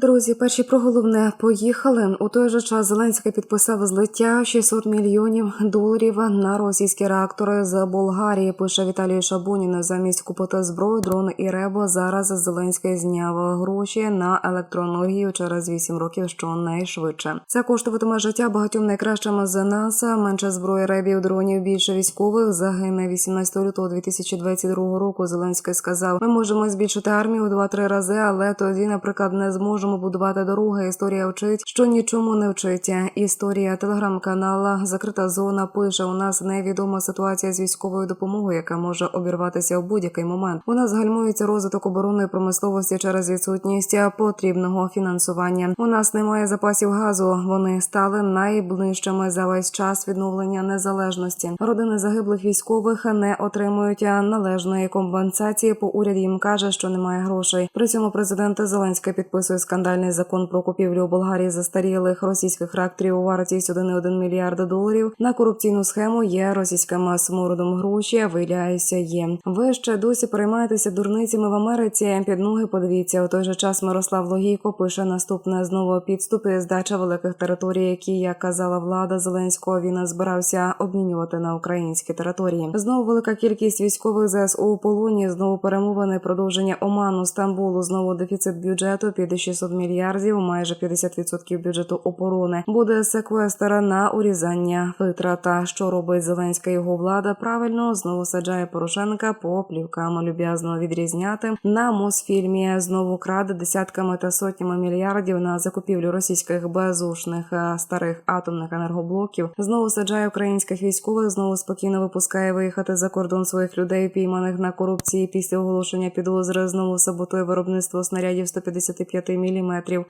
Друзі, перші про головне поїхали. У той же час Зеленський підписав злиття 600 мільйонів доларів на російські реактори з Болгарії. Пише Віталій Шабунін. Замість купити зброю, дрони і ребо. Зараз Зеленський зняв гроші на електроенергію через 8 років, що найшвидше. Це коштуватиме життя багатьом найкращим з нас. Менше зброї ребів, дронів, більше військових загине 18 лютого 2022 року. Зеленський сказав: ми можемо збільшити армію у 2-3 рази, але тоді, наприклад, не зможемо будувати дороги. Історія вчить, що нічому не вчиться. Історія телеграм-канала Закрита зона пише: у нас невідома ситуація з військовою допомогою, яка може обірватися в будь-який момент. У нас гальмується розвиток оборонної промисловості через відсутність потрібного фінансування. У нас немає запасів газу. Вони стали найближчими за весь час відновлення незалежності. Родини загиблих військових не отримують належної компенсації. По уряд їм каже, що немає грошей. При цьому президент Зеленський підписує скандальний закон про купівлю Болгарії застарілих російських реакторів у вартість 1,1 мільярда доларів. На корупційну схему є російським смородом гроші. Виявляється, є. Ви ще досі переймаєтеся дурницями в Америці. Під ноги подивіться. У той же час Мирослав Логійко пише наступне знову підступи здача великих територій, які як казала влада Зеленського, він збирався обмінювати на українські території. Знову велика кількість військових ЗСУ у полоні. Знову перемовини, продовження Оману, Стамбулу. Знову дефіцит бюджету під 600 мільярдів, майже 50% бюджету оборони. Буде секвестр на урізання витрата. Що робить Зеленська його влада? Правильно знову саджає Порошенка по плівкам люб'язно відрізняти на Мосфільмі. Знову краде десятками та сотнями мільярдів на закупівлю російських безушних е, старих атомних енергоблоків. Знову саджає українських військових. Знову спокійно випускає виїхати за кордон своїх людей, пійманих на корупції після оголошення підозри. Знову саботує виробництво снарядів 155 мм.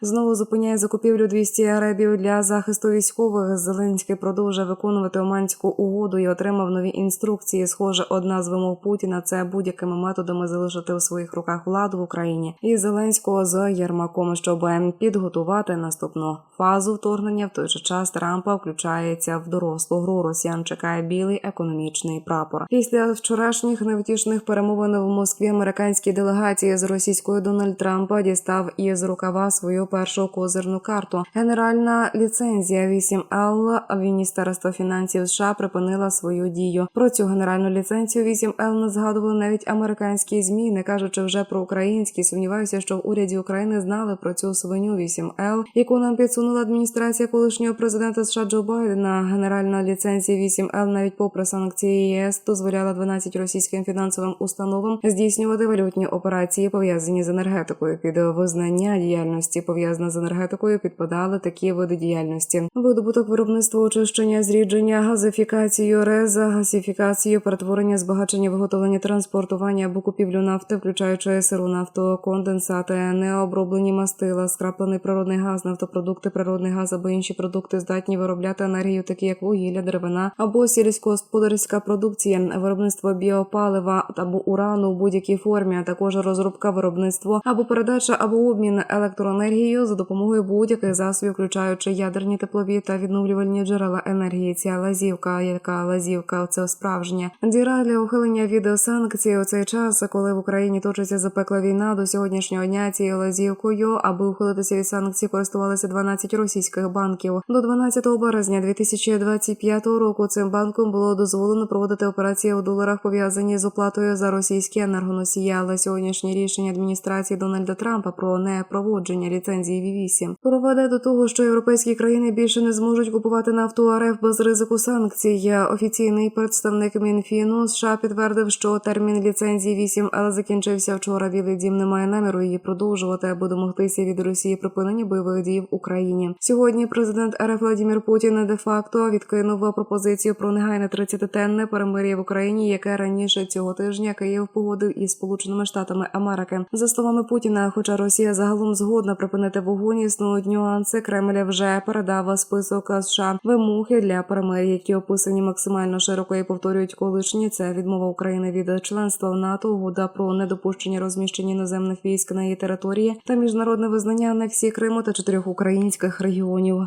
Знову зупиняє закупівлю 200 аребів для захисту військових. Зеленський продовжує виконувати Оманську угоду і отримав нові інструкції. Схоже, одна з вимог Путіна це будь-якими методами залишити у своїх руках владу в Україні і Зеленського з Єрмаком, щоб підготувати наступну фазу вторгнення. В той же час Трампа включається в дорослу гру. Росіян чекає білий економічний прапор. Після вчорашніх невтішних перемовин в Москві американській делегації з російською Дональд Трампа дістав із рукава свою першу козирну карту. Генеральна ліцензія 8L Міністерство фінансів США припинила свою дію. Про цю генеральну ліцензію 8L не згадували навіть американські змі, не кажучи вже про українські. Сумніваюся, що в уряді України знали про цю свиню 8L, яку нам підсунула адміністрація колишнього президента США Джо Байдена. Генеральна ліцензія 8L навіть попри санкції ЄС дозволяла 12 російським фінансовим установам здійснювати валютні операції, пов'язані з енергетикою. Під визнання діяльності пов'язана з енергетикою підпадали такі види діяльності: видобуток виробництва, очищення, зрідження, газифікацію, реза, газифікацію, перетворення, збагачення, виготовлення, транспортування або купівлю нафти, включаючи сиру нафту, конденсати, необроблені мастила, скраплений природний газ, нафтопродукти, природний газ або інші продукти здатні виробляти енергію, такі як вугілля, деревина або сільськогосподарська продукція, виробництво біопалива або урану в будь-якій формі, а також розробка виробництво або передача або обмін електроенергією за допомогою будь-яких засобів, включаючи ядерні теплові та відновлювальні джерела енергії. Ця лазівка, яка лазівка це справжня діра для ухилення від санкцій у цей час, коли в Україні точиться запекла війна до сьогоднішнього дня цією лазівкою, аби ухилитися від санкцій, користувалися 12 російських банків. До 12 березня 2025 року цим банком було дозволено проводити операції у доларах, пов'язані з оплатою за російські енергоносії. Але сьогоднішнє рішення адміністрації Дональда Трампа про непроводження ліцензії V8 проведе до того, що європейські країни більше не зможуть купувати нафту РФ без ризику санкцій. Офіційний представник Мінфіну США підтвердив, що термін ліцензії 8Л закінчився вчора. Білий дім не має наміру її продовжувати, аби домогтися від Росії припинення бойових дій в Україні. Сьогодні президент РФ Владимир Путін де факто відкинув пропозицію про негайне 30-денне перемир'я в Україні, яке раніше цього тижня Київ погодив із Сполученими Штатами Америки. За словами Путіна, хоча Росія загалом згодна припинити вогонь, існують нюанси. Кремль вже передав список США вимоги для перемир'я, які описані максимально широко і повторюють колишні. Це відмова України від членства в НАТО, угода про недопущення розміщення іноземних військ на її території та міжнародне визнання анексії Криму та чотирьох українських регіонів.